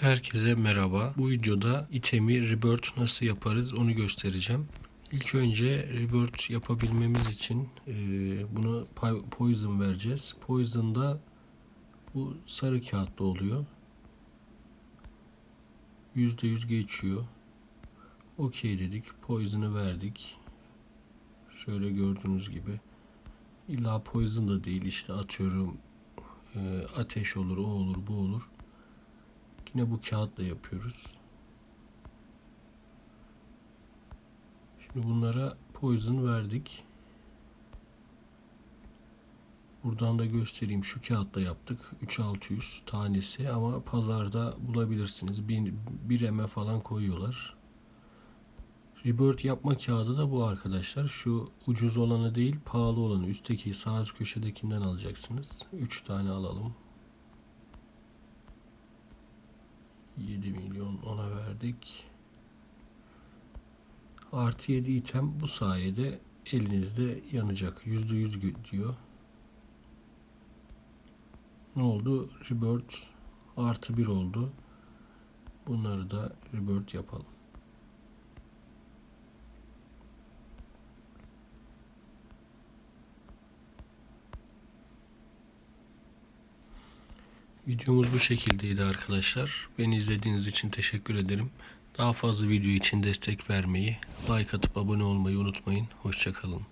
Herkese merhaba. Bu videoda itemi rebirth nasıl yaparız onu göstereceğim. İlk önce rebirth yapabilmemiz için e, bunu po- poison vereceğiz. Poison'da bu sarı kağıtlı oluyor. %100 geçiyor. Okey dedik. Poison'ı verdik. Şöyle gördüğünüz gibi. İlla poison da değil işte atıyorum e, ateş olur, o olur, bu olur. Yine bu kağıtla yapıyoruz. Şimdi bunlara poison verdik. Buradan da göstereyim. Şu kağıtla yaptık. 3600 tanesi ama pazarda bulabilirsiniz. 1, 1 M falan koyuyorlar. Rebirth yapma kağıdı da bu arkadaşlar. Şu ucuz olanı değil, pahalı olanı. Üstteki sağ üst köşedekinden alacaksınız. 3 tane alalım. 7 milyon ona verdik. Artı 7 item bu sayede elinizde yanacak. %100 diyor. Ne oldu? Rebirth artı 1 oldu. Bunları da rebirth yapalım. Videomuz bu şekildeydi arkadaşlar. Beni izlediğiniz için teşekkür ederim. Daha fazla video için destek vermeyi, like atıp abone olmayı unutmayın. Hoşçakalın.